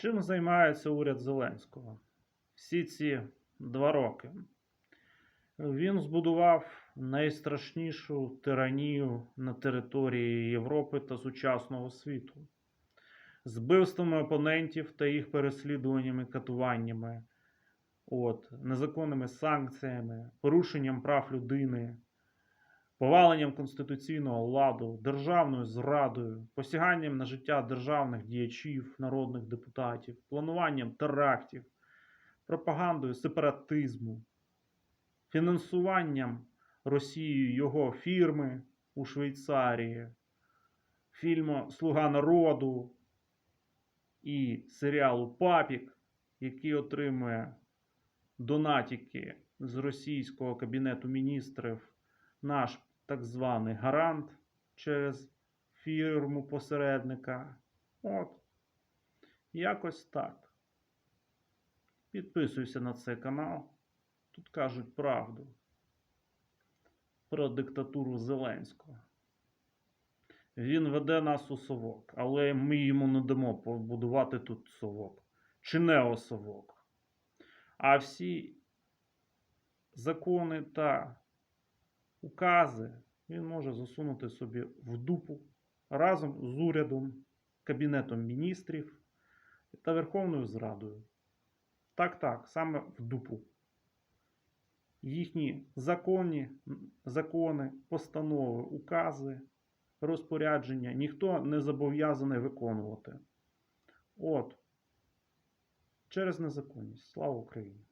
Чим займається уряд Зеленського? Всі ці два роки. Він збудував найстрашнішу тиранію на території Європи та сучасного світу. З опонентів та їх переслідуваннями, катуваннями, от, незаконними санкціями, порушенням прав людини, поваленням конституційного ладу, державною зрадою, посяганням на життя державних діячів, народних депутатів, плануванням терактів, пропагандою сепаратизму, фінансуванням Росією його фірми у Швейцарії, фільму Слуга народу і серіалу Папік, який отримує донатики з російського кабінету міністрів наш так званий гарант через фірму посередника. От. Якось так. Підписуйся на цей канал. Тут кажуть правду про диктатуру Зеленського. Він веде нас у совок, але ми йому не дамо побудувати тут совок. Чи неосовок. А всі закони та укази він може засунути собі в дупу разом з урядом, Кабінетом міністрів та Верховною Зрадою. Так, так, саме в дупу. Їхні законні, закони, постанови, укази, розпорядження ніхто не зобов'язаний виконувати. От. Через незаконність. Слава Україні!